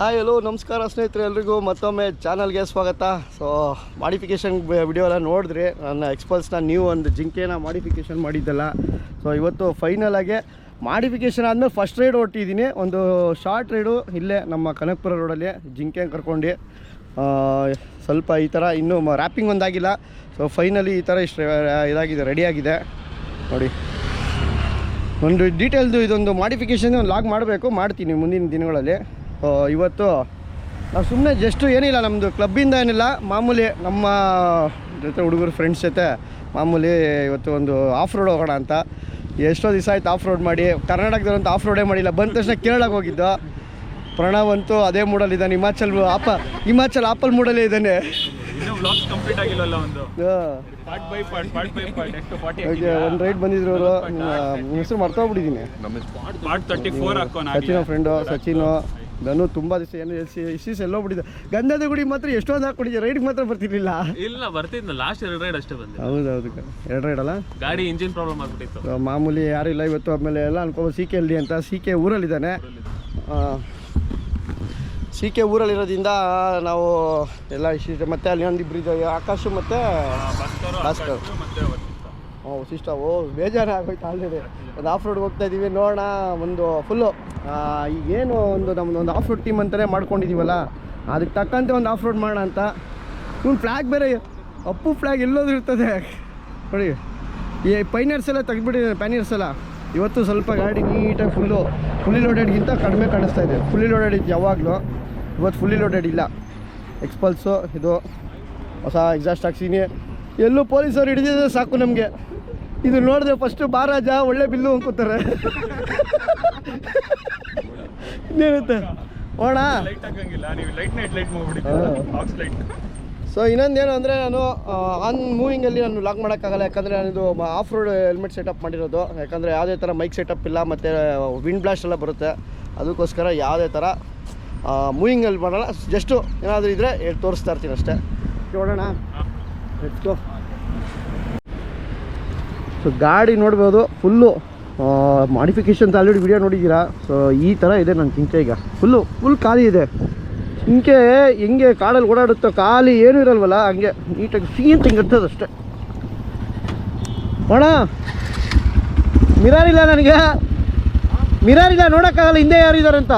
Hi ಎಲ್ಲೋ ನಮಸ್ಕಾರ ಸ್ನೇಹಿತರೆ, ಎಲ್ರಿಗೂ ಮತ್ತೊಮ್ಮೆ ಚಾನಲ್ಗೆ ಸ್ವಾಗತ. ಸೊ ಮಾಡಿಫಿಕೇಷನ್ ವಿಡಿಯೋ ಎಲ್ಲ ನೋಡಿದ್ರಿ ನನ್ನ ಎಕ್ಸ್ಪಲ್ಸ್ನ ನೀವು ಒಂದು ಜಿಂಕೆನ ಮಾಡಿಫಿಕೇಷನ್ ಮಾಡಿದ್ದಲ್ಲ. ಸೊ ಇವತ್ತು ಫೈನಲ್ ಆಗಿ ಮಾಡಿಫಿಕೇಷನ್ ಆದಮೇಲೆ ಫಸ್ಟ್ ರೈಡ್ ಹೊಟ್ಟಿದ್ದೀನಿ ಒಂದು ಶಾರ್ಟ್ ರೈಡು ಇಲ್ಲೇ ನಮ್ಮ ಕನಕಪುರ ರೋಡಲ್ಲಿ ಜಿಂಕೆ ಕರ್ಕೊಂಡು ಸ್ವಲ್ಪ ಈ ಥರ ಇನ್ನೂ ರ್ಯಾಪಿಂಗ್ ಒಂದಾಗಿಲ್ಲ. ಸೊ ಫೈನಲಿ ಈ ಥರ ಇಷ್ಟು ಇದಾಗಿದೆ ರೆಡಿಯಾಗಿದೆ ನೋಡಿ. ಒಂದು ಡೀಟೇಲ್ದು ಇದೊಂದು ಮಾಡಿಫಿಕೇಷನ್ ಒಂದು ಲಾಗ್ ಮಾಡಬೇಕು, ಮಾಡ್ತೀನಿ ಮುಂದಿನ ದಿನಗಳಲ್ಲಿ. ಇವತ್ತು ನಾವು ಸುಮ್ಮನೆ ಜಸ್ಟು ಏನಿಲ್ಲ ನಮ್ಮದು ಕ್ಲಬ್ಬಿಂದ ಏನಿಲ್ಲ ಮಾಮೂಲಿ ನಮ್ಮ ಜೊತೆ ಹುಡುಗರು ಫ್ರೆಂಡ್ಸ್ ಜೊತೆ ಮಾಮೂಲಿ ಇವತ್ತು ಒಂದು ಆಫ್ ರೋಡ್ ಹೋಗೋಣ ಅಂತ. ಎಷ್ಟೋ ದಿವಸ ಆಯ್ತು ಆಫ್ ರೋಡ್ ಮಾಡಿ ಕರ್ನಾಟಕದಲ್ಲಂತೂ ಆಫ್ ರೋಡೇ ಮಾಡಿಲ್ಲ ಬಂದ ತಕ್ಷಣ ಕೇರಳಕ್ಕೆ ಹೋಗಿದ್ದು. ಪ್ರಣವ್ ಅಂತೂ ಅದೇ ಮೂಡಲ್ಲಿ ಇದ್ದಾನೆ ಹಿಮಾಚಲ್ ಆಪ ಹಿಮಾಚಲ್ ಆಪಲ್ ಮೂಡಲ್ಲೇ ಇದ್ದಾನೆ. ಒಂದು? ರೈಟ್ ಬಂದಿದ್ರು ಅವರು. ಹೆಸರು ಮರ್ತೋಗ್ಬಿಟ್ಟಿದ್ದೀನಿ ಸಚಿನ ಫ್ರೆಂಡು ಸಚಿನು. ನಾನು ತುಂಬ ದಿವಸ ಏನು ಇಸೀಸ್ ಎಲ್ಲೋ ಬಿಟ್ಟಿದ್ದೆ ಗಂಧದ ಗುಡಿ ಮಾತ್ರ ಎಷ್ಟೊಂದು ಹಾಕೊಂಡಿದ್ದೆ. ರೈಡ್ ಮಾತ್ರ ಬರ್ತಿರ್ಲಿಲ್ಲ. ಇಲ್ಲ ಬರ್ತಿದ್ನ ಲಾಸ್ಟ್ ಎರಡು ರೈಡ್ ಅಷ್ಟೇ ಬಂದೆ ಹೌದೌದು ಎರಡು ರೈಡ್ ಅಲ್ಲ? ಗಾಡಿ ಇಂಜಿನ್ ಪ್ರಾಬ್ಲಮ್ ಆಗ್ಬಿಟ್ಟಿತ್ತು. ಮಾಮೂಲಿ ಯಾರು ಇಲ್ಲ ಇವತ್ತು ಆಮೇಲೆ ಎಲ್ಲ ಅನ್ಕೊಂಡು ಸಿ ಕೆ ಎಲ್ಲಿ ಅಂತ ಸಿ ಕೆ ಊರಲ್ಲಿದ್ದಾನೆ. ಸಿ ಕೆ ಊರಲ್ಲಿರೋದ್ರಿಂದ ನಾವು ಎಲ್ಲ ಇಷ್ಟ ಮತ್ತೆ ಅಲ್ಲಿ ಒಂದು ಆಕಾಶ ಮತ್ತೆ ಆಕಾಶ್ ಮತ್ತು ಭಾಸ್ಕರ್ ಸಿಸ್ಟ ಓ ಬೇಜಾರು ಆಗೋಯ್ತು ಆಲ್ರೆಡಿ ಒಂದು ಆಫ್ ರೋಡ್ ಹೋಗ್ತಾ ಇದ್ದೀವಿ ನೋಡೋಣ. ಒಂದು ಫುಲ್ಲು ಈಗೇನು ಒಂದು ನಮ್ಮದು ಒಂದು ಆಫ್ ರೋಡ್ ಟೀಮ್ ಅಂತಲೇ ಮಾಡ್ಕೊಂಡಿದ್ದೀವಲ್ಲ ಅದಕ್ಕೆ ತಕ್ಕಂತೆ ಒಂದು ಆಫ್ ರೋಡ್ ಮಾಡೋಣ ಅಂತ. ಇವ್ನು ಫ್ಲ್ಯಾಗ್ ಬೇರೆ, ಅಪ್ಪು ಫ್ಲ್ಯಾಗ್ ಎಲ್ಲೋದು ಇರ್ತದೆ. ನೋಡಿ, ಈ ಪೈನರ್ಸ್ ಎಲ್ಲ ತೆಗ್ದುಬಿಟ್ಟಿದ್ದಾನೆ ಪ್ಯಾನಿಯರ್ಸ್ ಎಲ್ಲ. ಇವತ್ತು ಸ್ವಲ್ಪ ಗಾಡಿ ನೀಟಾಗಿ ಫುಲ್ಲು ಫುಲ್ಲಿ ಲೋಡೆಡ್ಗಿಂತ ಕಡಿಮೆ ಕಾಣಿಸ್ತಾ ಇದೆ. ಫುಲ್ಲಿ ಲೋಡೆಡ್ ಇತ್ತು ಯಾವಾಗಲೂ. ಇವತ್ತು ಫುಲ್ಲಿ ಲೋಡೆಡ್ ಇಲ್ಲ. ಎಕ್ಸ್ಪಲ್ಸು ಇದು ಹೊಸ ಎಕ್ಸಾಸ್ಟ್ ಹಾಕ್ಸೀನಿ ಎಲ್ಲೂ ಪೊಲೀಸರು ಹಿಡಿದಿದ್ರೆ ಸಾಕು ನಮಗೆ. ಇದು ನೋಡಿದ್ರೆ ಫಸ್ಟು ಬಾರಾಜ ಒಳ್ಳೆ ಬಿಲ್ಲು ಅಂಕೋತಾರೆ. ಇನ್ನೇನುತ್ತೆ ಓಣ ಸೊ ಇನ್ನೊಂದೇನು ಅಂದರೆ ನಾನು ಆನ್ ಮೂವಿಂಗಲ್ಲಿ ನಾನು ಲಾಕ್ ಮಾಡೋಕ್ಕಾಗಲ್ಲ ಯಾಕಂದರೆ ನಾನಿದು ಆಫ್ ರೋಡ್ ಹೆಲ್ಮೆಟ್ ಸೆಟಪ್ ಮಾಡಿರೋದು. ಯಾಕಂದರೆ ಯಾವುದೇ ಥರ ಮೈಕ್ ಸೆಟಪ್ ಇಲ್ಲ ಮತ್ತು ವಿಂಡ್ ಬ್ಲಾಸ್ಟ್ ಎಲ್ಲ ಬರುತ್ತೆ. ಅದಕ್ಕೋಸ್ಕರ ಯಾವುದೇ ಥರ ಮೂವಿಂಗಲ್ಲಿ ಮಾಡಲ್ಲ. ಜಸ್ಟು ಏನಾದರೂ ಇದ್ದರೆ ತೋರಿಸ್ತಾ ಇರ್ತೀನಿ ಅಷ್ಟೇ. ನೋಡೋಣ ಸೊ ಗಾಡಿ ನೋಡ್ಬೋದು ಫುಲ್ಲು ಮಾಡಿಫಿಕೇಷನ್ಸ್ ಆಲ್ರೆಡಿ ವಿಡಿಯೋ ನೋಡಿದ್ದೀರಾ? ಸೊ ಈ ಥರ ಇದೆ ನನ್ನ ಚಿಂಕೆ ಈಗ. ಫುಲ್ಲು ಫುಲ್ ಖಾಲಿ ಇದೆ. ಚಿಂಕೆ ಹೆಂಗೆ ಕಾಡಲ್ಲಿ ಓಡಾಡುತ್ತೋ ಖಾಲಿ ಏನೂ ಇರಲ್ವಲ್ಲ, ಹಂಗೆ ನೀಟಾಗಿ ಸೀನ್ ತಿಂಗಿರ್ತದೆ ಅಷ್ಟೇ. ಅಣ್ಣ ಮಿರಾರಿಲ್ಲ ನನಗೆ. ಮಿರಾರಿಲ್ಲ ನೋಡೋಕ್ಕಾಗಲ್ಲ, ಹಿಂದೆ ಯಾರಿದ್ದಾರೆ ಅಂತ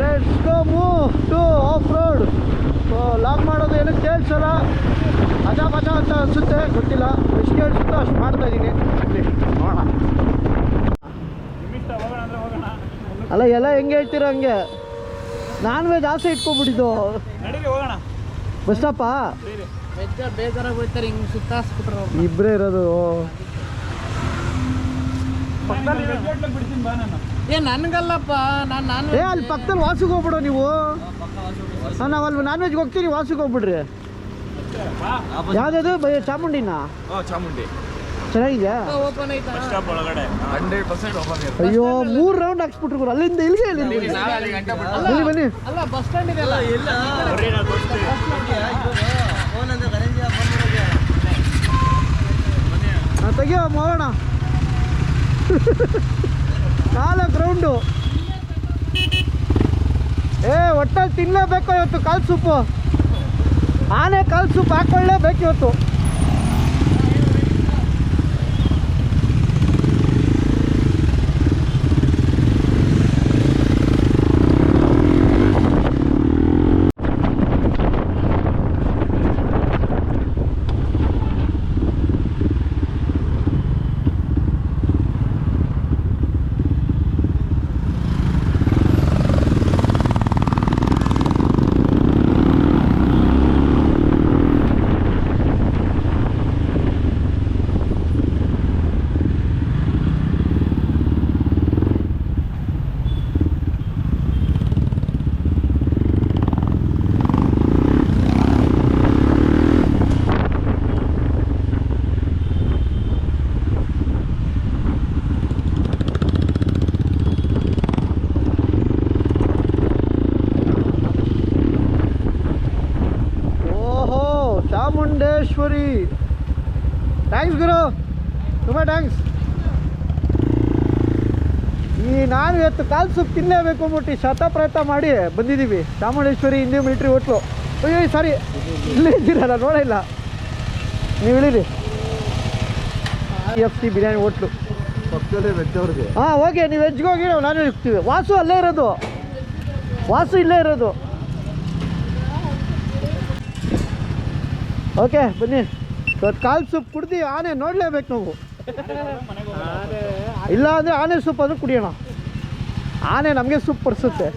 let's go move to off road so lock ಮಾಡೋದು ಏನಕ್ಕೆ ಕೇಳಿಸಲ್ಲ ಅಜಾ ಬಜಾ ಅಂತ ಅನಿಸುತ್ತೆ ಗೊತ್ತಿಲ್ಲ ಎಷ್ಟು ಕೇಳಿಸುತ್ತೋ ಅಷ್ಟು ಮಾಡ್ತಾ ಇದ್ದೀನಿ ನೋಡೋಣ ನಿಮಿಷ ಹೋಗೋಣ ಅಂದ್ರೆ ಹೋಗೋಣ ಅಲ್ಲ ಎಲ್ಲ ಹೆಂಗೆ ಹೇಳ್ತೀರ ಹಂಗೆ. ನಾನ್ ವೆಜ್ ಆಸೆ ಇಟ್ಕೊಬಿಟ್ಟಿದ್ದು. ನಡೀರಿ ಹೋಗೋಣ. ಬಸ್ ಸ್ಟಾಪ ಬೇಜಾರ್ ಬೇಜಾರಾಗಿ ಹೋಗ್ತಾರೆ ಹಿಂಗೆ ಸುತ್ತಾಸ್ಬಿಟ್ರು ಇಬ್ಬರೇ ಇರೋದು. ಬಿಡ್ತೀನಿ ಬಾ ನಾನು. ಏ ನನ್ಗಲ್ಲಪ್ಪ ನಾನು ನಾನು ಏ ಅಲ್ಲಿ ಪಕ್ಕದಲ್ಲಿ ವಾಸಿಗೆ ಹೋಗ್ಬಿಡು ನೀವು. ನಾವು ಅಲ್ಲಿ ನಾನ್ ವೆಜ್ಗೆ ಹೋಗ್ತೀನಿ ವಾಸಿಗೆ ಹೋಗ್ಬಿಡ್ರಿ. ಯಾವ್ದು ಬೈ ಚಾಮುಂಡಿನ? ಓ ಚಾಮುಂಡಿ. ಚೆನ್ನಾಗಿದ್ಯಾ? ಅಯ್ಯೋ ಮೂರು ರೌಂಡ್ ಹಾಕ್ಸ್ಬಿಟ್ರು ಗುರು. ಅಲ್ಲಿಂದ ಇಲ್ಲಿಗೆ ಅಲ್ಲಿಂದ ಬನ್ನಿ ಬನ್ನಿ. ಅಲ್ಲ ಬಸ್ ಸ್ಟ್ಯಾಂಡ್ ಇದೆ ಅಲ್ಲ? ಹಾಂ ತೆಗಿಯೋ ಮಾಡೋಣ ನಾಲ್ಕು ರೌಂಡು ಏ ಒಟ್ಟಲ್ಲಿ ತಿನ್ನಲೇಬೇಕು ಇವತ್ತು ಕಾಲು ಸೂಪು. ಆನೆ ಕಾಲು ಸೂಪ್ ಹಾಕೊಳ್ಳೇಬೇಕು ಇವತ್ತು. ನಾನು ಇವತ್ತು ಕಾಲು ಸೂಪ್ ತಿನ್ನಲೇಬೇಕು ಅಂದ್ಬಿಟ್ಟು ಶತ ಪ್ರಯತ್ನ ಮಾಡಿ ಬಂದಿದ್ದೀವಿ. Chamundeshwari Indian military hotel. ಅಯ್ಯೋ ಸಾರಿ ಇಲ್ಲೇ ಇದ್ದೀರಲ್ಲ ನೋಡಿಲ್ಲ ನೀವು ಇಳಿರಿ ಎಫ್ ಸಿ ಬಿರಿಯಾನಿ ಹೋಟ್ಲು. ಹಾಂ ಓಕೆ ನೀವು ವೆಜ್ಗೆ ಹೋಗಿ ನಾವು ನಾನು ಇರ್ತೀವಿ ವಾಸು ಅಲ್ಲೇ ಇರೋದು. ವಾಸು ಇಲ್ಲೇ ಇರೋದು. ಓಕೆ ಬನ್ನಿ. ಇವತ್ತು ಕಾಲು ಸೂಪ್ ಕುಡ್ದು ಆನೆ ನೋಡಲೇಬೇಕು ನಾವು. ಇಲ್ಲ ಅಂದರೆ ಆನೆ ಸೂಪ್ ಅದು ಕುಡಿಯೋಣ. ಆನೆ ನಮಗೆ ಸೂಪ್ ಪಡಿಸುತ್ತೆ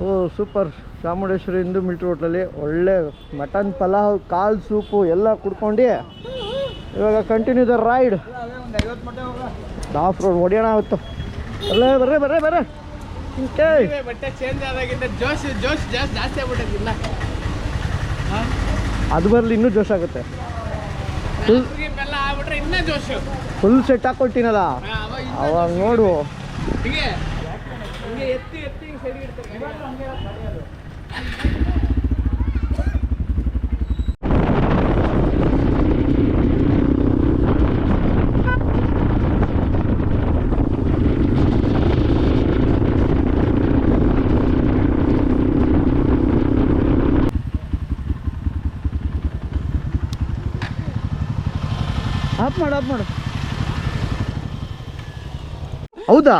ಓ ಸೂಪರ್ ಚಾಮುಂಡೇಶ್ವರಿ ಹಿಂದೂ ಮಿಲ್ಟ್ರಿ ಹೋಟ್ಲಲ್ಲಿ ಒಳ್ಳೆ ಮಟನ್ ಪಲಾವ್ ಕಾಲ್ ಸೂಪು ಎಲ್ಲ ಕುಡ್ಕೊಂಡು ಇವಾಗ continue the ride off road ಹೊಡಿಯೋಣ ಆವತ್ತು ಅಲ್ಲೇ ಬರ್ರೆ ಬರ್ರೆ ಬರ್ರೆ ಅದು ಬರಲಿ ಇನ್ನೂ ಜೋಶ್ ಆಗುತ್ತೆ. ಜೋಶು. ಫುಲ್ ಸೆಟ್ ಹಾಕೊಟ್ಟಿನಲ್ಲ? ಅವಾಗ ಅವಾಗ ನೋಡು. ಆಫ್ ಮಾಡು. ಆಫ್ ಮಾಡು ಹೌದಾ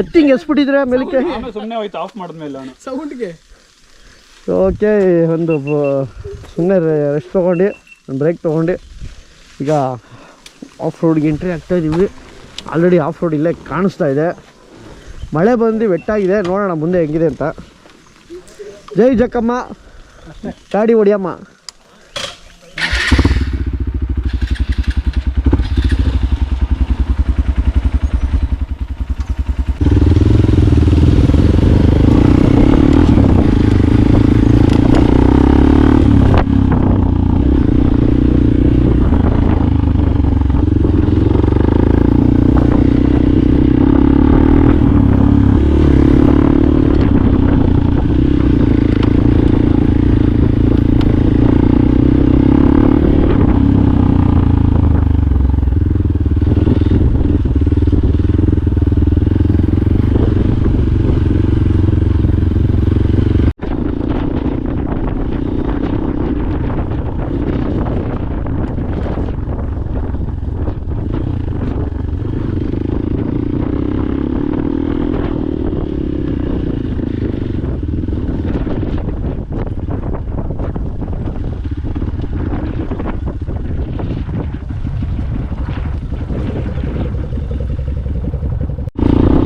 ಎತ್ತಿಂಗ್ ಎಸ್ಬಿಟ್ಟಿದ್ರೆ ಮೇಲಕ್ಕೆ ಸುಮ್ಮನೆ ಹೋಯ್ತು ಆಫ್ ಮಾಡಿದ್ಮೇಲೆ ಸೌಂಡ್ಗೆ. ಓಕೆ ಒಂದು ಸುಮ್ಮನೆ ರೆಸ್ಟ್ ತೊಗೊಂಡು ಒಂದು ಬ್ರೇಕ್ ತೊಗೊಂಡು. ಈಗ ಆಫ್ ರೋಡ್ಗೆ ಎಂಟ್ರಿ ಆಗ್ತಾ ಇದ್ದೀವಿ ಆಲ್ರೆಡಿ ಆಫ್ ರೋಡ್ ಇಲ್ಲೇ ಕಾಣಿಸ್ತಾ ಇದೆ. ಮಳೆ ಬಂದು ಬೆಟ್ಟಾಗಿದೆ ನೋಡೋಣ ಮುಂದೆ ಹೆಂಗಿದೆ ಅಂತ. ಜೈ ಜಕ್ಕಮ್ಮ. ಗಾಡಿ ಹೊಡಿಯಮ್ಮ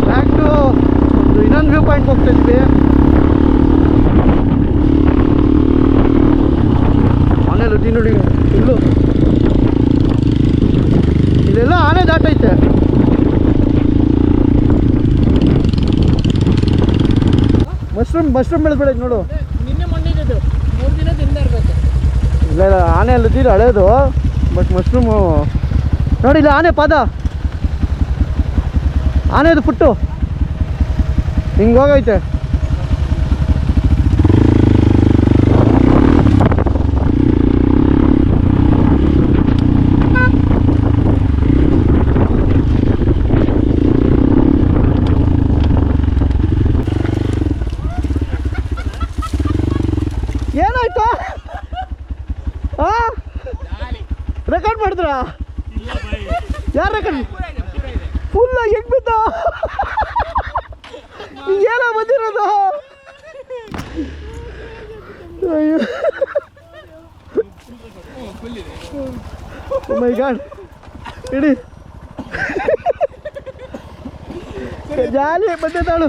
ಬ್ಯಾಕ್ ಟು ಒಂದು ಇನ್ನೊಂದು ವ್ಯೂ ಪಾಯಿಂಟ್ ಹೋಗ್ತಾ ಇದ್ವಿ. ಆನೆಲು ನೋಡಿ. ಇಲ್ಲು. ಇಲ್ಲೆಲ್ಲ ಆನೆ ದಾಟೈತೆ. ಮಶ್ರೂಮ್ ಮಶ್ರೂಮ್ ಬೆಳೆದ್ಬಿಡೈತೆ ನೋಡು. ಇಲ್ಲ ಇಲ್ಲ ಆನೆ ತೀರ ಹಳೇದು. But mushroom. ನೋಡಿ ಇಲ್ಲ ಆನೆ ಪಾದ. ಆನೆದು ಫುಟ್ಟು ಹಿಂಗೆ ಹೋಗೈತೆ. ಏನಾಯ್ತು? ಆ? ರೆಕಾರ್ಡ್ ಮಾಡಿದ್ರಾ? ಯಾರು ರೆಕಾರ್ಡ್ ಫುಲ್ ಹೆಂಗ್ ಬಿದ್ದ ಏನೋ ಬಂದಿರೋದು? ಅಯ್ಯೋ. ಮೈ ಗಾಡ್ ಇಡಿ. ಜಾಲಿ ಬಂದಿದ್ದಾಳು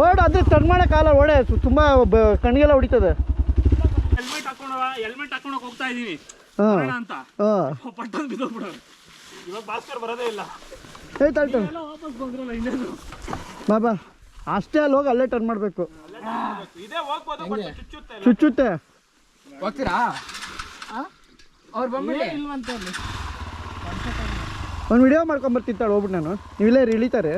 ಓಡ ಅಂದ್ರೆ ಟರ್ನ್ ಮಾಡೋಕ್ಕಾಗಲ್ಲ ಓಡೆ. ತುಂಬ ಕಣ್ಣಿಗೆಲ್ಲ ಹೊಡಿತದೆ. ಹೆಲ್ಮೆಟ್ ಹಾಕೊಂಡು ಹೆಲ್ಮೆಟ್ ಹಾಕೊಂಡು ಹೋಗ್ತಾ ಬರೋಣ ಅಂತ. ಪಟ್ಟಂತ ಬಿದ್ದೋಗ್ಬಿಡೋದು ಇವಾಗ ಭಾಸ್ಕರ್ ಬರೋದೇ ಇಲ್ಲ. ಏಯ್ ತಾಳ್ತು ಎಲ್ಲ ವಾಪಸ್ ಬಂದ್ರಲ್ಲ ಇನ್ನೇನು ಬಾಬಾ ಅಷ್ಟೇ ಅಲ್ಲಿ ಹೋಗಿ ಅಲ್ಲೇ ಟರ್ನ್ ಮಾಡಬೇಕು. ಇದೇ ಹೋಗ್ಬೋದು ಬಟ್ ಚುಚ್ಚುತ್ತೆ. ಚುಚ್ಚುತ್ತೆ ಹೋಗ್ತೀರಾ ಅವ್ರು ಬಂದ್ಬಿಡಿ. ಇಲ್ವಂತ ಅಲ್ಲಿ. ಒಂದು ವಿಡಿಯೋ ಮಾಡ್ಕೊಂಬರ್ತಿತ್ತಾಳೆ ಹೋಗ್ಬಿಟ್ಟು ನಾನು. ನೀವಿಲ್ಲೇ ಇಳಿತಾರೆ.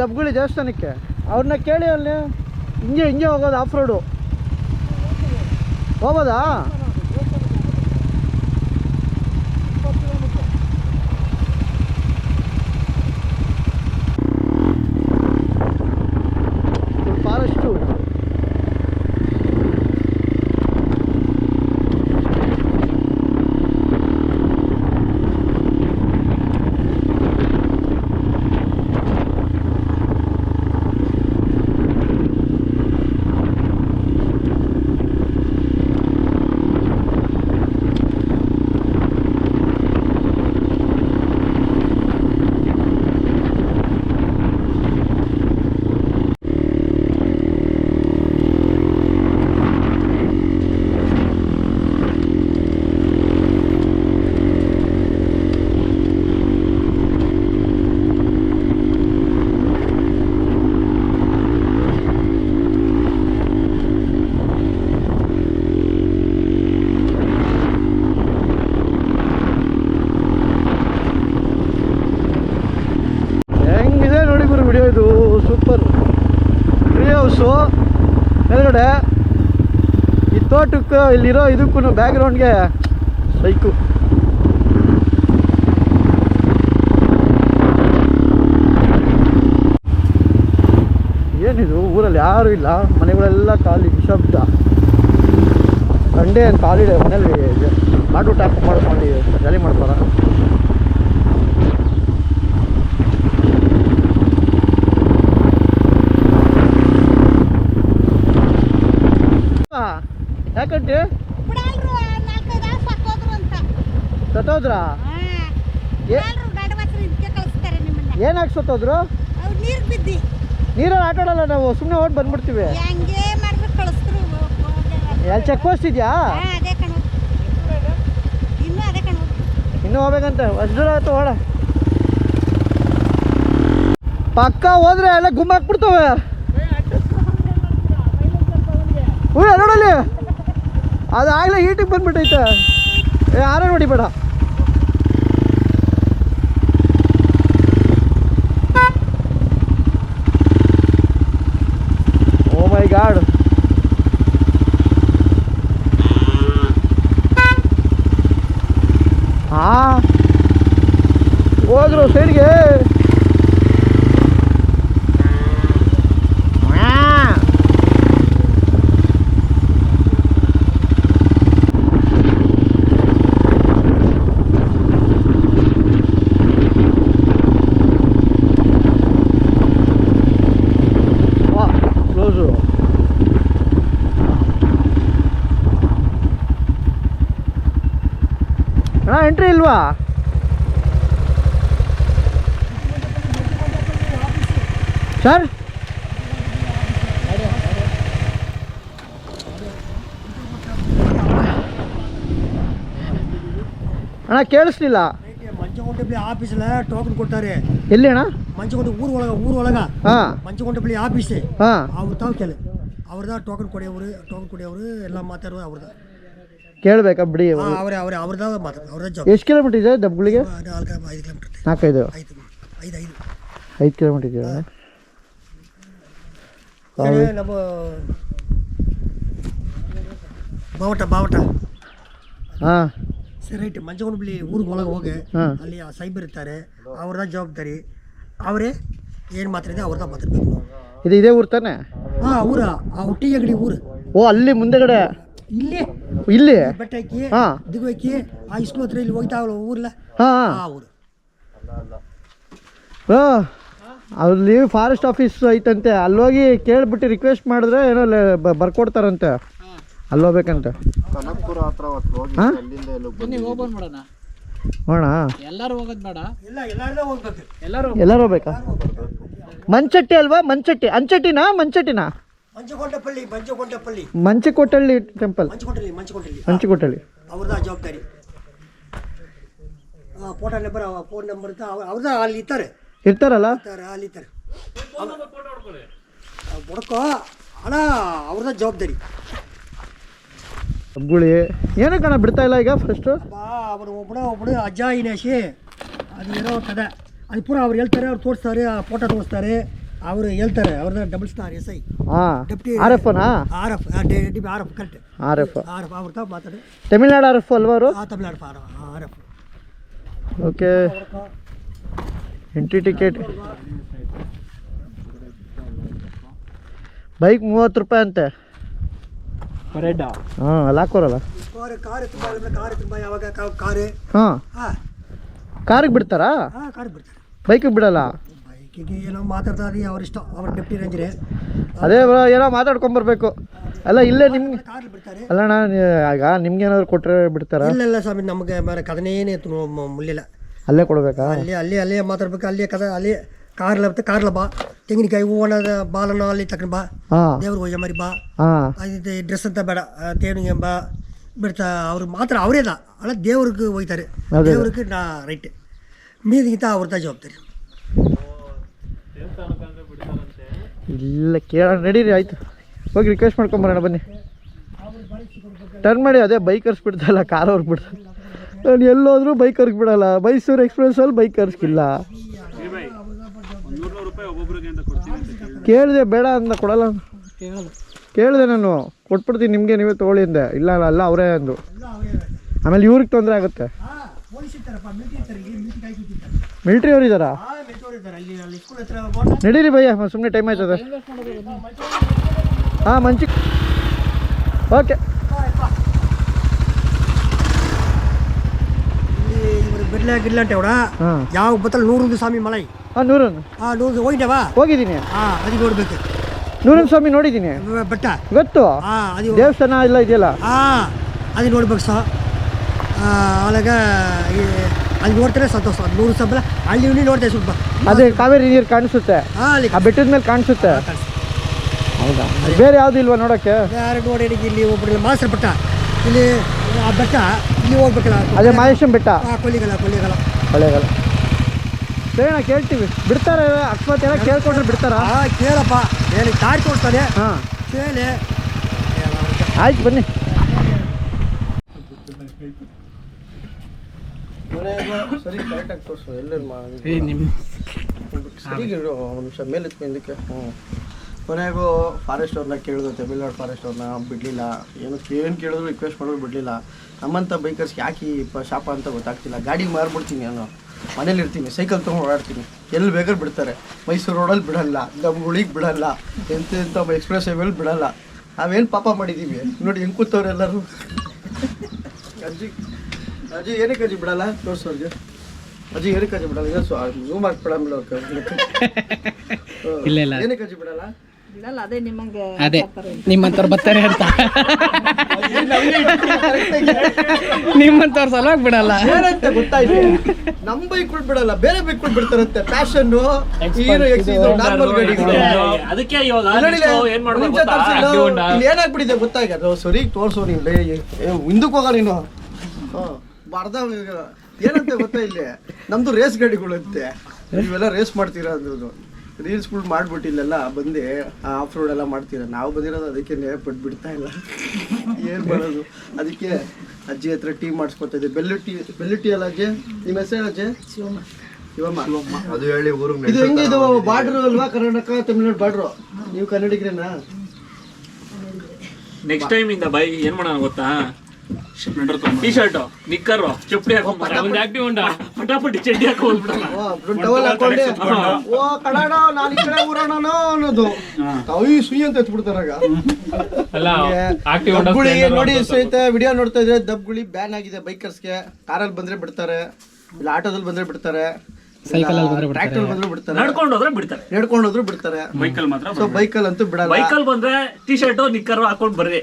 ದಬ್ಗುಳಿ ದೇವಸ್ಥಾನಕ್ಕೆ. ಅವ್ರನ್ನ ಕೇಳಿ ಅಲ್ಲಿ ಹಿಂಗೆ ಹಿಂಗೆ ಹೋಗೋದು ಆಫ್ ರೋಡು ಹೋಗೋದಾ ಫಾರೆಸ್ಟು ಹೆಂಗಿದೆ ನೋಡಿ ಗುರು ವಿಡಿಯೋ ಇದು ಸೂಪರ್ ಟ್ರೀ ಹೌಸು ಮೇಲ್ಗಡೆ ಈ ತೋಟಕ್ಕೆ ಇಲ್ಲಿರೋ ಇದಕ್ಕೂ ಬ್ಯಾಕ್ಗ್ರೌಂಡ್ಗೆ ಬೈಕು ಏನಿದು? ಊರಲ್ಲಿ ಯಾರು ಇಲ್ಲ. ಮನೆಗಳೆಲ್ಲ ಖಾಲಿ, ನಿಶಬ್ದ. ಸಂಡೇ ಇದೆ ಮನೇಲಿ ಮಾಡು ಟ್ಯಾಪ್ ಮಾಡ್ಕೊಂಡು ಜಾಲಿ ಮಾಡ್ತಾರ ಯಾಕಂటే ಬಿಡಲ್ರು ನಾಲ್ಕೈದು ಆಳು ಸತ್ತೋದ್ರು ಅಂತ ಸತ್ತೋದ್ರಾ ಹಾ. ಏ- ಬಿಡಲ್ರು ಗಂಡ ಮಕ್ಳು ಇದಕ್ಕೆ ಕಳಿಸ್ತಾರೆ ನಿಮ್ಮನ್ನ. ಏನಾಗಿ ಸತ್ತೋದ್ರು? ನೀರಲ್ಲಿ ಆಟಾಡಲ್ಲ ನಾವು ಸುಮ್ಮನೆ ಓಡ್ ಬಂದ್ಬಿಡ್ತೀವಿ. ಹೆಂಗೆ ಕಳಿಸ್ರು ಎಲ್ಲಿ ಚೆಕ್ ಪೋಸ್ಟ್ ಇದೆಯಾ? ಇನ್ನೂ ಹೋಗ್ಬೇಕಂತ ಅಷ್ಟು ದೂರ ಆಯ್ತು ಓಡ ಪಕ್ಕ ಹೋದ್ರೆ ಎಲ್ಲ ಗುಮ್ಮಾಕ್ಬಿಡ್ತವೆ ಹ್ಞೂ ನೋಡಲ್ಲಿ ಅದು ಆಗಲೇ ಹೀಟಿಗೆ ಬಂದ್ಬಿಟ್ಟೈತೆ. ಏ ನೋಡಿ ನೋಡಿಬೇಡ ಓ ಮೈ ಗಾಡ್ ಹಾ ಹೋದ್ರು ಸೈಡ್ಗೆ ವಾ ಕ್ಲೋಸು ಅಣ್ಣ ಎಂಟ್ರಿ ಇಲ್ವಾ ಸರ್ ಅಣ್ಣ ಕೇಳಿಸ್ಲಿಲ್ಲ ಮಂಚಗೊಂಡಪಲ್ಲಿ ಆಫೀಸಲ್ಲ ಟೋಕನ್ ಕೊಡ್ತಾರೆ ಎಲ್ಲಿ ಅಣ್ಣ ಮಂಚಗೊಂಡ ಊರ್ ಒಳಗ ಊರ್ ಒಳಗ ಹಾಂ ಮಂಚಗೊಂಡಪಲ್ಲಿ ಆಫೀಸ್ ಹಾಂ ಅವ್ರು ತಾವು ಕೇಳಿ ಅವ್ರದ ಟೋಕನ್ ಕೊಡಿಯವರು ಟೋಕನ್ ಕೊಡಿಯವರು ಎಲ್ಲ ಮಾತಾಡೋದು ಅವ್ರದ ಕೇಳ್ಬೇಕಾ ಬಿಡಿ ಅವರೇ ಅವರೇ ಅವ್ರದ ಮಾತಾಡೋದು ಅವ್ರದ ಜಾಬ್ ಎಷ್ಟು ಕಿಲೋಮೀಟರ್ ಇದೆ ದಬ್ಬಗಳಿಗೆ ನಾಲ್ಕು ಐದು ಕಿಲೋಮೀಟರ್ ನಾಲ್ಕೈದು ಐದು ಐದು ಐದು ಐದು ಕಿಲೋಮೀಟರ್ ಇದೆಯಾ ಕಡೆ ನಮ್ಮ ಬಾವಟ ಬಾವಟ ಹಾಂ ಸರಿ ರೈಟ್. ಮಂಚಗೊಂಡಪಲ್ಲಿ ಊರ್ ಒಳಗೆ ಹೋಗಿ ಅಲ್ಲಿ ಆ ಸೈಬರ್ ಇರ್ತಾರೆ ಅವ್ರದ ಜವಾಬ್ದಾರಿ. ಅವರೇ ಏನು ಮಾತಾಡಿದೆ ಅವ್ರದ ಮಾತಾಡ್ಬೇಕು. ಇದು ಇದೇ ಊರು ತಾನೆ? ಹಾಂ ಊರ. ಆ ಹುಟ್ಟಿ ಅಗಡಿ ಊರು. ಓ ಅಲ್ಲಿ ಮುಂದೆಗಡೆ? ಇಲ್ಲಿ. ಇಲ್ಲಿ? ಬೆಟ್ಟ ಹಾಕಿ ಹಾಂ. ದಿಗು ಹಾಕಿ ಆ ಇಸ್ಕೂಲ್ ಹತ್ರ ಇಲ್ಲಿ ಹೋಗ್ತಾವಲ್ಲ ಊರ್ಲ. ಹಾಂ ಆ ಊರು. ಅಲ್ಲಿ ಫಾರೆಸ್ಟ್ ಆಫೀಸ್ ಐತಂತೆ. ಅಲ್ಲೋಗಿ ಕೇಳ್ಬಿಟ್ಟು ರಿಕ್ವೆಸ್ಟ್ ಮಾಡಿದ್ರೆ ಏನೋ ಲೆ- ಬ- ಬರ್ಕೊಡ್ತಾರಂತೆ. ಅಲ್ಲಿ ಹೋಗ್ಬೇಕಂತೆ? ಹಾಂ? ಬನ್ನಿ ಹೋಗ್ಬಂದ್ ಮಾಡೋಣ. ನೋಡ ಎಲ್ಲರೂ ಹೋಗೋದು ಬೇಡ. ಇಲ್ಲ ಎಲ್ಲಾರ್ದ ಹೋಗ್ಬೇಕು. ಎಲ್ಲರೂ ಎಲ್ಲರೂ ಹೋಗ್ಬೇಕಾ? ಮಂಚಟ್ಟಿ ಅಲ್ವಾ? ಮಂಚಟ್ಟಿ. ಅಂಚಟ್ಟಿನಾ? ಮಂಚಟ್ಟಿನಾ? ಮಂಚಗೊಂಡಪಲ್ಲಿ ಮಂಚಗೊಂಡಪಲ್ಲಿ ಮಂಚಕೋಟಳ್ಳಿ ಟೆಂಪಲ್ ಮಂಚಗೊಂಡಲ್ಲಿ ಮಂಚಗೊಂಡಲ್ಲಿ ಮಂಚಕೋಟಳ್ಳಿ. ಅವ್ರದ ಜವಾಬ್ದಾರಿ. ಫೋಟೋ ನಂಬರ್ ಫೋನ್ ನಂಬರ್ ಅವ್ರದ ಅಲ್ಲಿ ಇರ್ತಾರೆ. ಇರ್ತಾರಲ್ಲ? ಇರ್ತಾರೆ ಅಲ್ಲಿ ಇರ್ತಾರೆ. ಬುಡಕೋ ಅಣ್ಣ ಅವ್ರದ ಜವಾಬ್ದಾರಿ. ಗುಳಿ ಏನಕ್ಕೆ ಕಣ ಬಿಡ್ತಾ ಇಲ್ಲ ಈಗ ಫಸ್ಟು ಬಾ ಅವರು ಒಬ್ಬಳು ಒಬ್ಬಳು ಅಜ್ಜ ಇನೇಶಿ ಅದು ಏನೋ ಕದೆ ಅದು ಪೂರ ಅವ್ರು ಹೇಳ್ತಾರೆ ಅವ್ರು ತೋರಿಸ್ತಾರೆ ಆ ಫೋಟೋ ತೋರಿಸ್ತಾರೆ. ಅವರು ಹೇಳ್ತಾರೆ ಅವ್ರನ್ನ ಡಬಲ್ ಸ್ಟಾರ್ ಎಸ್ ಐ ಹಾಂ deputy R ಎಫ್ನಾ R F R F correct R F R F ಅವ್ರ ತಾವು ಮಾತಾಡಿ ತಮಿಳ್ನಾಡು ಆರ್ ಎಫ್ ಅಲ್ವಾ ಅವರು? Tamil Nadu R R F okay. Entry ticket bike ಮೂವತ್ತು ರೂಪಾಯಿ ಅಂತೆ. ಹಾಂ ಅಲ್ಲಿ ಹಾಕೋರಲ್ಲ? ಕಾರ್ ಕಾರ್ ತುಂಬ ಕಾರ್ ತುಂಬ ಯಾವಾಗ ಕಾರ್? ಹಾಂ. ಹಾಂ. ಕಾರಿಗೆ ಬಿಡ್ತಾರಾ? ಹಾಂ ಕಾರ್ ಬಿಡ್ತಾರೆ. ಬೈಕಿಗೆ ಬಿಡಲ್ಲ? ಬೈಕಿಗೆ ಏನೋ ಮಾತಾಡ್ತಾರೆ ಅವ್ರ ಇಷ್ಟ ಅವ್ರ ಡೆಪ್ಟಿ ರೇಂಜ್ರೆ. ಅದೇ ಏನೋ ಮಾತಾಡ್ಕೊಂಬರ್ಬೇಕು. ಅಲ್ಲ ಇಲ್ಲೇ ನಿಮ್ಗೆ ಅಲ್ಲ ಬಿಡ್ತಾರೆ. ಅಲ್ಲಣ್ಣ ನೀ- ಆಗ ನಿಮ್ಗೆ ಏನಾದ್ರು ಕೊಟ್ಟರೆ ಬಿಡ್ತಾರ? ಇಲ್ಲ ಇಲ್ಲ ಸ್ವಾಮಿ ನಮಗೆ ಮರ ಕದನೇನೇ ಮುಲ್ಲಿಲ್ಲ ಅಲ್ಲೇ ಕೊಡ್ಬೇಕಾ? ಅಲ್ಲಿ ಅಲ್ಲಿ ಅಲ್ಲೇ ಮಾತಾಡ್ಬೇಕು ಅಲ್ಲಿ ಕದ ಅಲ್ಲಿ ಕಾರ್ಲ ಕಾರ್ಲ ಬಾ. ತೆಂಗಿನಕಾಯಿ ಹೂವನ ಬಾಲನ ಅಲ್ಲಿ ತಗೊಂಡು ಬಾ. ದೇವ್ರ ಹೋಗಿ ಮರಿ ಬಾ. ಹಾಂ. ಅದು ಡ್ರೆಸ್ ಅಂತ ಬೇಡ ದೇವ್ರಿಗೆ ಬಾ. ಬಿಡ್ತಾ ಅವ್ರು ಮಾತ್ರ ಅವರೇ ಅಲ್ಲ ಅಲ್ಲ ದೇವ್ರಿಗೆ ಹೋಗ್ತಾರೆ. ದೇವ್ರಿಗೆ ನಾ ರೈಟ್ ಮೀದಿಗಿಂತ ಅವ್ರದ ಜವಾಬ್ದಾರಿ. ಇಲ್ಲ ಕೇಳೋಣ ನಡೀರಿ ಆಯ್ತು. ಹೋಗಿ ರಿಕ್ವೆಸ್ಟ್ ಮಾಡ್ಕೊಂಬರೋಣ ಬನ್ನಿ. ಟರ್ನ್ ಮಾಡಿ ಅದೇ ಬೈಕರ್ಸ್ ಬಿಡ್ತಲ್ಲ ಕಾರ್ ಅವ್ರಿಗೆ ಬಿಡ್ತಾರೆ. ನಾನು ಎಲ್ಲೋದ್ರೂ ಬೈಕ್ ಬಿಡಲ್ಲ. ಮೈಸೂರು ಎಕ್ಸ್ಪ್ರೆಸ್ಸಲ್ಲಿ ಬೈಕರ್ಸ್ಗಿಲ್ಲ ನೂರು ರೂಪಾಯಿ ಒಬ್ಬೊಬ್ರಿಗೆ ಅಂತ ಕೊಡ್ತೀನಿ ಅಂತ ಕೇಳಿ ಕೇಳಿದೆ ಬೇಡ ಅಂತ ಕೊಡಲ್ಲ. ಕೇಳಿದೆ. ನಾನು ಕೊಟ್ಬಿಡ್ತೀನಿ ನಿಮಗೆ ನೀವೇ ತೊಗೊಳ್ಳಿ ಅಂದೆ. ಇಲ್ಲ ಅಲ್ಲ ಅಲ್ಲ ಅವರೇ ಅಂದು ಆಮೇಲೆ ಇವ್ರಿಗೆ ತೊಂದರೆ ಆಗುತ್ತೆ. ಮಿಲಿಟರಿ ಅವ್ರು ಇದ್ದಾರಾ. ನಡೀರಿ ಭಯ್ಯ ಸುಮ್ಮನೆ ಟೈಮ್ ಆಯ್ತದೆ. ಹಾಂ ಮಂಚಿ. ಓಕೆ. ಬಿರ್ಲಾ ಗಿರ್ಲಾ ಯಾವ ಬತ್ತಲ್ಲ ನೂರು ಸ್ವಾಮಿ ಮಲೈ. ಹಾಂ ನೂರು ಹಾಂ ನೂರು ಹೋಗಿದ್ದಾವಾ ಹೋಗಿದ್ದೀನಿ. ಹಾಂ ಅದು ನೋಡ್ಬೇಕು. ನೂರನ್ ಸ್ವಾಮಿ ನೋಡಿದ್ದೀನಿ. ಬೆಟ್ಟ. ಗೊತ್ತು? ಹಾಂ ಅದು ದೇವಸ್ಥಾನ ಎಲ್ಲ ಇದೆಯಲ್ಲ? ಹಾಂ ಅದು ನೋಡ್ಬೇಕು ಸಹ ಅವಾಗ ಅಲ್ಲಿ ನೋಡ್ತಾರೆ ಸಂತೋಷ. ನೂರು ಸಬಲ ಅಲ್ಲಿ ಇಲ್ಲಿ ನೋಡ್ತೇವೆ ಸ್ವಲ್ಪ. ಅದೇ ಕಾವೇರಿ ನೀರು ಕಾಣಿಸುತ್ತೆ. ಆ ಬೆಟ್ಟದ ಮೇಲೆ ಕಾಣಿಸುತ್ತೆ. ಹೌದಾ? ಬೇರೆ ಯಾವುದು ಇಲ್ವಾ ನೋಡೋಕ್ಕೆ? ಯಾರು ನೋಡಿ ಇಲ್ಲಿ ಒಬ್ಬರು ಮಾಸ್ಟರ್ ಬೆಟ್ಟ. ಇಲ್ಲಿ ಆ ಬೆಟ್ಟ ಇಲ್ಲಿ ಹೋಗ್ಬೇಕಲ್ಲ ಅದೇ ಮಹೇಶ್ವರ ಬೆಟ್ಟ. ಆ ಕೊಲ್ಲಿಗಲ್ಲ ಕೊಲ್ಲಿಗಲ್ಲ. ಹಳೆಗಲ್ಲ ಬೇಡ ಕೇಳ್ತೀವಿ. ಬಿಡ್ತಾರೆ ಅಕಸ್ಮಾತ್ ಏನೋ ಕೇಳ್ಕೊಂಡ್ರೆ ಬಿಡ್ತಾರ? ಆ ಕೇಳಪ್ಪ. ಹೇಳಿ ಕಾರ್ ಕೊಡ್ತಾನೆ. ಹಾಂ. ಕೇಳಿ. ಆಯ್ತು ಬನ್ನಿ. ಸರಿ ಕರೆಕ್ಟಾಗಿ ತೋರಿಸು ಎಲ್ಲರೂ ಸರಿಗಿಡು ಒಂದು ನಿಮಿಷ ಮೇಲೆ ಹಿಂದಕ್ಕೆ. ಹ್ಞೂ ಕೊನೆಗೂ ಫಾರೆಸ್ಟ್ ಅವ್ರನ್ನ ಕೇಳಿದ್ರು ತಮಿಳ್ನಾಡು ಫಾರೆಸ್ಟ್ ಅವ್ರನ್ನ ಬಿಡ್ಲಿಲ್ಲ. ಏನು ಏನು ಕೇಳಿದ್ರು ರಿಕ್ವೆಸ್ಟ್ ಮಾಡಿದ್ರು ಬಿಡ್ಲಿಲ್ಲ. ನಮ್ಮಂಥ ಬೈಕರ್ಸ್ಗೆ ಯಾಕೆ ಶಾಪ ಅಂತ ಗೊತ್ತಾಗ್ತಿಲ್ಲ. ಗಾಡಿ ಮಾರ್ಬಿಡ್ತೀನಿ ನಾನು. ಮನೇಲಿ ಇರ್ತೀನಿ ಸೈಕಲ್ ತೊಗೊಂಡು ಓಡಾಡ್ತೀನಿ. ಎಲ್ಲಿ ಬೇಕಾದ್ರೆ ಬಿಡ್ತಾರೆ. ಮೈಸೂರು ರೋಡಲ್ಲಿ ಬಿಡಲ್ಲ ಗಮ್ಗಳಿಗೆ ಬಿಡಲ್ಲ ಎಂತ ಎಂಥ ಎಕ್ಸ್ಪ್ರೆಸ್ ಹೈವೇಲಿ ಬಿಡಲ್ಲ. ನಾವೇನು ಪಾಪ ಮಾಡಿದ್ದೀವಿ ನೋಡಿ ಹೆಂಗೆ ಕೂತವ್ರು ಎಲ್ಲರೂ ಅಜ್ಜಿ ಅಜ್ಜಿ ಏನಕ್ಕೆ ಅಜ್ಜಿ ಬಿಡಲ್ಲ? ತೋರಿಸು ಅಜ್ಜಿ. ಅಜ್ಜಿ ಏನಕ್ಕೆ ಅಜ್ಜಿ ಬಿಡಲ್ಲ? ಏನು ಜೂಮ್ ಹಾಕಿ ಬಿಡಲ್ಲ ಇಲ್ಲ, ಇಲ್ಲ. ಏನಕ್ಕೆ ಅಜ್ಜಿ ಬಿಡಲ್ಲ? ಅದೇ ನಿಮ್ಮಂತವ್ರು ಬರ್ತಾರೆ ಅಂತ. ನಿಮ್ಮಂತವ್ರು ಸಲುವಾಗಿ ಬಿಡಲ್ಲ. ಏನಂತ ಗೊತ್ತಾಯ್ತು? ನಮ್ ಬೈಕ್ ಬಿಡಲ್ಲ ಬೇರೆ ಬೈಕ್ ಬಿಡ್ತಾರಂತೆ ಫ್ಯಾಷನ್ ನಾರ್ಮಲ್ ಗಾಡಿಗಳು ಅದಕ್ಕೆ ಇವಾಗ. ಏನಾಗ್ಬಿಟ್ಟಿದೆ ಗೊತ್ತಾಗ ಅದು ಸರಿ ತೋರ್ಸೋ ನೀವು ಹಿಂದಕ್ಕೆ ಹೋಗ ನೀನು. ಬರ್ದ ಏನಂತ ಗೊತ್ತಾ ಇಲ್ಲಿ? ನಮ್ದು ರೇಸ್ ಗಾಡಿಗಳು ಅಂತೆ ನೀವೆಲ್ಲ ರೇಸ್ ಮಾಡ್ತೀರಾ ಅಂದ್ರು ರೀಲ್ಸ್ಗಳು ಮಾಡ್ಬಿಟ್ಟಿಲ್ಲೆಲ್ಲ ಬಂದು ಆಫ್ ರೋಡ್ ಎಲ್ಲ ಮಾಡ್ತೀರಾ. ನಾವು ಬಂದಿರೋದು ಅದಕ್ಕೆ ಪಟ್ಟು ಬಿಡ್ತಾ ಇಲ್ಲ. ಏನು ಮಾಡೋದು? ಅದಕ್ಕೆ ಅಜ್ಜಿ ಹತ್ರ ಟೀ ಮಾಡಿಸ್ಕೊತಾ ಇದ್ದೆ. ಬೆಲ್ಲು ಟೀ ಬೆಲ್ಲು ಟೀ ಅಲ್ಲ ಅಜ್ಜಿ? ನಿಮ್ಮ ಹೆಸರು ಅಜ್ಜಿ? ಶಿವಮ್ಮ. ಅದು ಹೇಳಿ ಊರಿಗೆ ಇದು ಹೆಂಗೆ ಇದು ಬಾರ್ಡ್ರು ಅಲ್ವಾ? ಕರ್ನಾಟಕ ತಮಿಳ್ನಾಡು ಬಾರ್ಡ್ರು? ನೀವು ಕನ್ನಡಿಗರೇನಾ? ನೆಕ್ಸ್ಟ್ ಟೈಮ್ ಇಂದ ಬೈ ಏನ್ ಮಾಡೋಣ ಗೊತ್ತಾ? ಟಿ ಶರ್ಟ್ ನಿಕ್ಕರ್ ಚಪ್ಪಲಿ ಹಾಕೊಂಡ್ ಒಂದು ಆಕ್ಟಿವ್ ಉಂಟ? ಪಟಾಪಟಿ ಚಡ್ಡಿ ಹಾಕಿ ಹೋಗ್ಬಿಡಲ್ಲ ಟವಲ್ ಹಾಕೊಂಡೆ. ಓ ನಾನು ಈ ಕಡೆ ಊರೋಣ ಅನ್ನೋದು. ಅಯ್ಯ ಸುಯಿ ಅಂತ ಎತ್ಬಿಡ್ತಾರಾಗ ದಬ್ಗುಳಿ ನೋಡಿ ಸಹಿತ ವಿಡಿಯೋ ನೋಡ್ತಾ ಇದ್ರೆ ದಬ್ಗುಳಿ ಬ್ಯಾನ್ ಆಗಿದೆ ಬೈಕರ್ಸ್ಗೆ ಕಾರಲ್ಲಿ ಬಂದ್ರೆ ಬಿಡ್ತಾರೆ. ಇಲ್ಲ ಆಟೋದಲ್ಲಿ ಬಂದ್ರೆ ಬಿಡ್ತಾರೆ. ಸೈಕಲಲ್ಲಿ ಬಂದ್ರೆ ಟ್ರ್ಯಾಕ್ಟರ್ ಬಂದ್ರೆ ಬಿಡ್ತಾರೆ. ನಡ್ಕೊಂಡು ಹೋದ್ರೆ ಬಿಡ್ತಾರೆ. ನಡ್ಕೊಂಡು ಹೋದ್ರು ಬಿಡ್ತಾರೆ. ಬೈಕಲ್ ಮಾತ್ರ ಸೊ ಬೈಕಲ್ ಅಂತೂ ಬಿಡಲ್ಲ. ಬೈಕಲ್ ಬಂದ್ರೆ ಟಿ ಶರ್ಟ್ ನಿಕ್ಕರ್ ಹಾಕೊಂಡು ಬರ್ರಿ.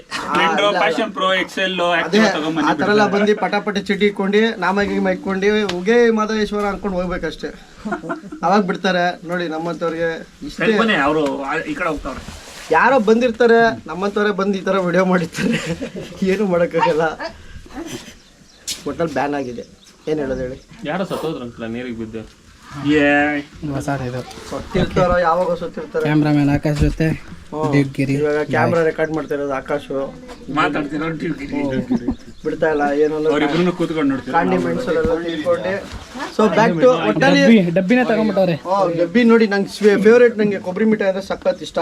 ಫ್ಯಾಷನ್ ಪ್ರೋ ಎಕ್ಸೆಲ್ ಅದೇ ಆ ತರ ಎಲ್ಲ ಬಂದು ಪಟಾಪಟಿ ಚಿಟ್ಟಿ ಇಟ್ಕೊಂಡು ನಾಮಾಗಿ ಮೈಕೊಂಡು ಉಗೇ ಮಾದೇಶ್ವರ ಅನ್ಕೊಂಡು ಹೋಗ್ಬೇಕಷ್ಟೇ. ಅವಾಗ ಬಿಡ್ತಾರೆ. ನೋಡಿ ನಮ್ಮಂತವ್ರಿಗೆ ಇಷ್ಟೇ. ಅವರು ಈ ಕಡೆ ಹೋಗ್ತಾವ್ರೆ ಯಾರೋ ಬಂದಿರ್ತಾರೆ ನಮ್ಮಂತವ್ರೆ ಬಂದು ಈ ತರ ವಿಡಿಯೋ ಮಾಡಿರ್ತಾರೆ. ಏನು ಮಾಡೋಕ್ಕಾಗಲ್ಲ. ಒಟ್ಟಲ್ಲಿ ಬ್ಯಾನ್ ಆಗಿದೆ. ಏನು ಹೇಳೋದು ಹೇಳಿ? ಯಾರೋ ಸತ್ತೋದ್ರಂತಲ್ಲ ನೀರಿಗೆ ಬಿದ್ದು. ಇದು ಸತ್ತಿರ್ತಾರೋ ಯಾವಾಗ ಸುತ್ತಿರ್ತಾರೆ. ಕ್ಯಾಮ್ರಾಮ್ಯಾನ್ ಆಕಾಶ್ ಜೊತೆ ದೇವ್ಗಿರಿ ಇವಾಗ ಕ್ಯಾಮ್ರಾ ರೆಕಾರ್ಡ್ ಮಾಡ್ತಾ ಇರೋದು ಆಕಾಶು. ಮಾತಾಡ್ತೀನಿ ಬಿಡ್ತಾ ಇಲ್ಲ ಏನಲ್ಲ. ಕೂತ್ಕೊಂಡು ನೋಡ್ತೀವಿ. ತಿಳ್ಕೊಂಡೆ. ಸೊ ಬ್ಯಾಕ್ ಟು ಒಟ್ಟಲ್ಲಿ ಡಬ್ಬಿನೇ ತಗೊಂಡ್ಬಿಟ್ಟವ್ರೆ ಡಬ್ಬಿ ನೋಡಿ ನಂಗೆ ಫೇವ್ರೇಟ್ ನಂಗೆ ಕೊಬ್ಬರಿ ಮಿಠಾಯಿ ಅಂದ್ರೆ ಸಖತ್ ಇಷ್ಟ.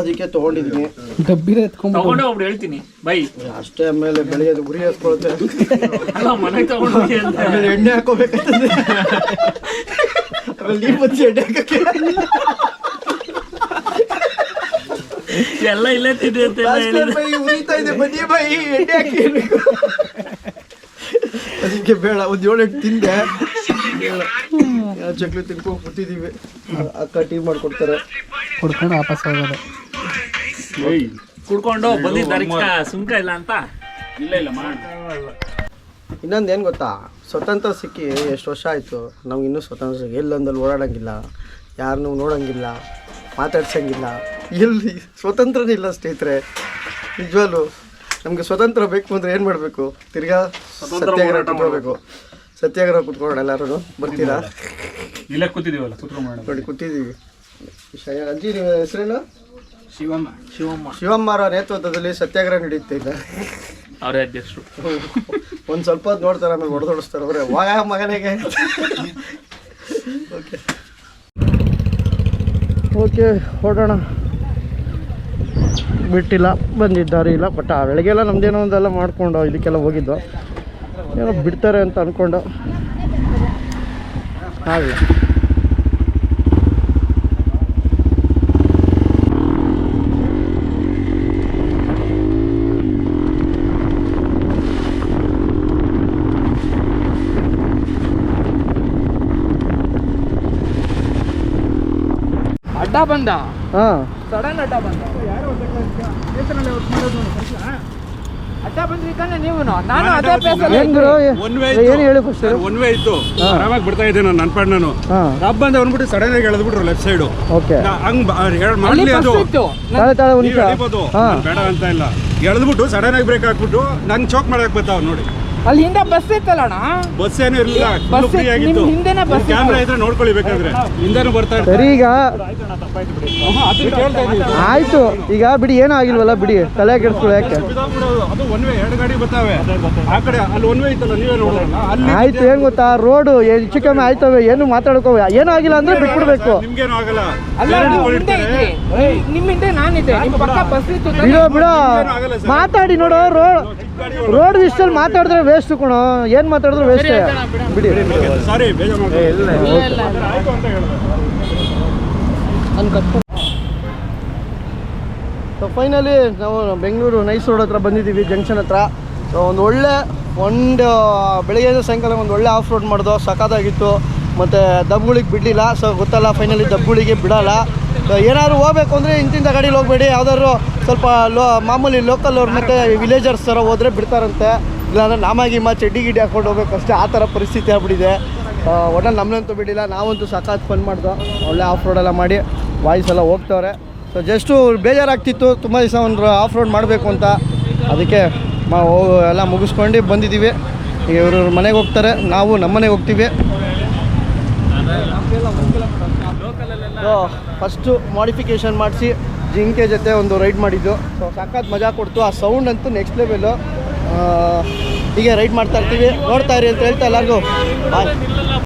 ಅದಕ್ಕೆ ತೊಗೊಂಡಿದ್ದೀನಿ ಡಬ್ಬಿನೇ ಎತ್ಕೊಂಡ್ ತಗೊಂಡೆ ಒಬ್ರು ಹೇಳ್ತೀನಿ. ಬೈ. ಅಷ್ಟೇ ಆಮೇಲೆ ಬೆಳೆಯೋದು ಉರಿ ಹಚ್ಕೊಳುತ್ತೆ ಅಲ್ಲ ಮನೆಗೆ ತಗೊಂಡು ಹೋಗಿ ಅಂತ. ಆಮೇಲೆ ಎಣ್ಣೆ ಹಾಕೋಬೇಕಂತಂದ್ರೆ ಆಮೇಲೆ ನೀರು ಬಚ್ಚಿ ಎಣ್ಣೆ ಹಾಕಕ್ಕೆ. ಎಲ್ಲ ಇಲ್ಲೇ ತಿಂದೆ ಅಂತ ಬೈ ಉರಿತಾ ಇದೆ. ಬನ್ನಿ ಬೈ ಎಣ್ಣೆ ಹಾಕಿ. ಅದಕ್ಕೆ ಬೇಡ ಒಂದು ಏಳೆಂಟು ತಿಂದೆ. ಬೇಡ. ಚಕ್ಲಿ ತಿನ್ಕೊಂಡು ಕೂತಿದ್ದೀವಿ ಅಕ್ಕ ಟೀ ಮಾಡ್ಕೊಡ್ತಾರೆ. ಕುಡ್ಕೊಂಡು ವಾಪಸ್ ಹೋಗೋದು. ಕುಡ್ಕೊಂಡು ಬಂದಿದ್ದಾರೆ ಸುಂಕ ಇಲ್ಲ ಅಂತ? ಇಲ್ಲ ಇಲ್ಲ ಮಾಡಿ. ಇನ್ನೊಂದು ಏನು ಗೊತ್ತಾ? ಸ್ವತಂತ್ರ ಸಿಕ್ಕಿ ಎಷ್ಟು ವರ್ಷ ಆಯಿತು? ನಮ್ಗೆ ಇನ್ನೂ ಸ್ವತಂತ್ರ ಸಿಕ್ಕಿ ಎಲ್ಲೊಂದಲ್ಲಿ ಓಡಾಡಂಗಿಲ್ಲ. ಯಾರನ್ನೂ ನೋಡೋಂಗಿಲ್ಲ. ಮಾತಾಡ್ಸಂಗಿಲ್ಲ. ಎಲ್ಲಿ ಸ್ವತಂತ್ರನೇ ಇಲ್ಲ ಸ್ನೇಹಿತರೆ. ನಿಜವಾಗ್ಲು. ನಮಗೆ ಸ್ವತಂತ್ರ ಬೇಕು ಅಂದರೆ ಏನು ಮಾಡಬೇಕು? ತಿರ್ಗಾ ಸತ್ಯಾಗ್ರಹ ಕುತ್ಕೋಬೇಕು ಸತ್ಯಾಗ್ರಹ ಕುತ್ಕೊಳ್ಳೋಣ ಎಲ್ಲರೂ ಬರ್ತೀರಾ? ಇಲ್ಲೇ ಕೂತಿದೀವಲ್ಲ ಕೂತ್ಕೊಂಡು ನೋಡಿ ಕೂತಿದ್ದೀವಿ. ಶಯ- ಅಜ್ಜಿ ನಿಮ್ಮ ಹೆಸರೇನು? ಶಿವಮ್ಮ. ಶಿವಮ್ಮ. ಶಿವಮ್ಮರ ನೇತೃತ್ವದಲ್ಲಿ ಸತ್ಯಾಗ್ರಹ ನಡೀತಾ ಈಗ ಅವರೇ ಅಧ್ಯಕ್ಷರು. ಒಂದು ಸ್ವಲ್ಪ ಹೊತ್ತು ನೋಡ್ತಾರೆ ಆಮೇಲೆ ಹೊಡೆದೋಡಿಸ್ತಾರೆ. ಅವರೇ ವಾಯ ಮಗನಿಗೆ. ಓಕೆ. ಓಕೆ ಹೊಡೋಣ. ಬಿಟ್ಟಿಲ್ಲ ಬಂದಿದ್ದಾರೆ ಇಲ್ಲ ಬಟ್ ಆ ಬೆಳಗ್ಗೆಲ್ಲ ನಮ್ದೇನೋ ಒಂದೆಲ್ಲ ಮಾಡ್ಕೊಂಡು ಇದಕ್ಕೆಲ್ಲ ಹೋಗಿದ್ದು. ಏನೋ ಬಿಡ್ತಾರೆ ಅಂತ ಅಂದ್ಕೊಂಡು ಆಗಲಿ. ಅಡ್ಡ ಬಂದ? ಹಾಂ. ಸಡನ್ ಅಡ್ಡ ಬಂದ? ಅಡ್ಡ ಬಂದ್ರಿಕಂದ್ರೆ ನೀವು ನಾನು ಅದೇ ಪ್ಲೇಸಲ್ಲಿ ಏನು ಗುರು? One ಏನು ಹೇಳಿ ಫಸ್ಟ್ ಒನ್ ವೇ ಇತ್ತು ಆರಾಮಾಗಿ ಬಿಡ್ತಾ ಇದ್ದೆ ನಾನು ನನ್ನ ಬಂದ್ಬಿಟ್ಟು ಸಡನ್ ಆಗಿ ಎಳೆದ್ಬಿಟ್ರು ಲೆಫ್ಟ್ ಸೈಡು ಓಕೆ. ಹಂಗ್ ಮಾಡಲಿ ಮಾಡ್ಲಿ ಅದು. ತಾಳೆ ತಾಳೆ ಬೇಡ ಅಂತ ಇಲ್ಲ. ಎಳೆದ್ಬಿಟ್ಟು ಸಡನ್ ಆಗಿ ಬ್ರೇಕ್ ಹಾಕ್ಬಿಟ್ಟು ನಂಗೆ ಚೋಕ್ ಮಾಡಕ್ ಬರ್ತಾವ ನೋಡಿ. ಅಲ್ಲಿ ಹಿಂದೆ ಬಸ್ ಇತ್ತಲ್ಲಣ್ಣ? ಬಸ್ ಏನು ಇರಲಿಲ್ಲ ಬಸ್ ಫ್ರೀ ಆಗಿತ್ತು ನಿಮ್ ಹಿಂದೆನೇ ಬಸ್ ಕ್ಯಾಮ್ರಾ ಇದ್ರೆ ನೋಡ್ಕೊಳ್ಳಿ ಬೇಕಾದ್ರೆ. ಹಿಂದೆನೂ ಬರ್ತಾ ಸರಿ ಈಗ ಆಯ್ತು ಈಗ ಬಿಡಿ ಏನೂ ಆಗಿಲ್ವಲ್ಲ ಬಿಡಿ ತಲೆ ಕೆಡಿಸ್ಕೊಳ್ಳಿ ಯಾಕೆ? ಅದು ಒನ್ ವೇ ಎರಡು ಗಾಡಿ ಬರ್ತಾವೆ. ಆ ಕಡೆ ಅಲ್ಲಿ ಒನ್ ವೇ ಇತ್ತಲ್ಲ ನೀವೇ ನೋಡೋಣ ಅಲ್ಲಿ ಆಯ್ತು ಏನ್ ಗೊತ್ತಾ? ರೋಡು ಹೆಚ್ಚು ಕಮ್ಮಿ ಆಯ್ತವೆ ಏನು ಮಾತಾಡ್ಕೋ ಏನೂ ಆಗಿಲ್ಲ ಅಂದ್ರೆ ಬಿಟ್ಬಿಡ್ಬೇಕು. ನಿಮ್ಗೇನು ಆಗಲ್ಲ. ಅಲ್ಲ ಹಿಂದೆ ನಾನಿದ್ದೆ. ಪಕ್ಕ ಬಸ್ ಇತ್ತು ಬಿಡೋ ಮಾತಾಡಿ ನೋಡೋ ರೋಡ್ ರೋಡ್ ವಿಷಯದಲ್ಲಿ ಮಾತಾಡಿದ್ರೆ ವೇಸ್ಟ್ ಕಣೋ ಏನ್ ಮಾತಾಡಿದ್ರು ವೇಸ್ಟ್ ಬಿಡಿ. ಸಾರಿ ಬೇಜಾರು ಮಾಡ್ಕೊಳ್ಳಿ. ಇಲ್ಲ, ಇಲ್ಲ. ಅಂತ ಹೇಳಿದೆ. ಸೊ ಫೈನಲಿ ನಾವು ಬೆಂಗಳೂರು ನೈಸ್ ರೋಡ್ ಹತ್ರ ಬಂದಿದ್ದೀವಿ ಜಂಕ್ಷನ್ ಹತ್ರ. ಸೊ ಒಂದು ಒಳ್ಳೆ ಒಂದು ಬೆಳಿಗ್ಗೆ ಸಾಯಂಕಾಲ ಒಂದು ಒಳ್ಳೆ ಆಫ್ ರೋಡ್ ಮಾಡಿದೋ ಸಖತ್ತಾಗಿತ್ತು. ಮತ್ತು ದಬ್ಗಳಿಗೆ ಬಿಡಲಿಲ್ಲ. ಸೊ ಗೊತ್ತಲ್ಲ ಫೈನಲಿ ದಬ್ಗಳಿಗೆ ಬಿಡಲ್ಲ. ಏನಾದ್ರು ಹೋಗ್ಬೇಕು ಅಂದರೆ ಇಂತಿಂಥ ಗಾಡೀಲಿ ಹೋಗಬೇಡಿ. ಯಾವ್ದಾದ್ರು ಸ್ವಲ್ಪ ಲೋ ಮಾಮೂಲಿ ಲೋಕಲ್ ಅವ್ರ ಮತ್ತು ವಿಲೇಜರ್ಸ್ ಥರ ಹೋದರೆ ಬಿಡ್ತಾರಂತೆ. ಇಲ್ಲಾಂದರೆ ನಾಮಾಗಿ ಮಾ ಚಡ್ಡಿ ಗಿಡ್ಡಿ ಹಾಕ್ಕೊಂಡು ಹೋಗ್ಬೇಕಷ್ಟೇ ಆ ಥರ ಪರಿಸ್ಥಿತಿ ಆಗ್ಬಿಟ್ಟಿದೆ. ಒಟ್ಟಲ್ಲಿ ನಮ್ಮನ್ನಂತೂ ಬಿಡಿಲ್ಲ ನಾವಂತೂ ಸಖತ್ ಫನ್ ಮಾಡ್ದೋ. ಒಳ್ಳೆ ಆಫ್ ರೋಡೆಲ್ಲ ಮಾಡಿ ವಾಯ್ಸ್ ಎಲ್ಲ ಹೋಗ್ತವ್ರೆ. So just ಬೇಜಾರಾಗ್ತಿತ್ತು. ತುಂಬ ದಿವಸ ಒಂದು ಆಫ್ ರೋಡ್ ಮಾಡಬೇಕು ಅಂತ. ಅದಕ್ಕೆ ಮಾ ಎಲ್ಲ ಮುಗಿಸ್ಕೊಂಡು ಬಂದಿದ್ದೀವಿ. ಇವರು ಮನೆಗೆ ಹೋಗ್ತಾರೆ. ನಾವು ನಮ್ಮ ಮನೆಗೆ ಹೋಗ್ತೀವಿ. ಸೊ ಫಸ್ಟು ಮಾಡಿಫಿಕೇಶನ್ ಮಾಡಿಸಿ ಜಿಂಕೆ ಜೊತೆ ಒಂದು ರೈಡ್ ಮಾಡಿದ್ದು. ಸೊ ಸಾಕಾದ ಮಜಾ ಕೊಡ್ತು. ಆ ಸೌಂಡ್ ಅಂತೂ ನೆಕ್ಸ್ಟ್ ಲೆವೆಲ್ಲು ಹೀಗೆ ರೈಡ್ ಮಾಡ್ತಾ ಇರ್ತೀವಿ. ನೋಡ್ತಾ ಇರಿ ಅಂತ ಹೇಳ್ತಾ ಎಲ್ಲರಿಗೂ. ಬಾಯ್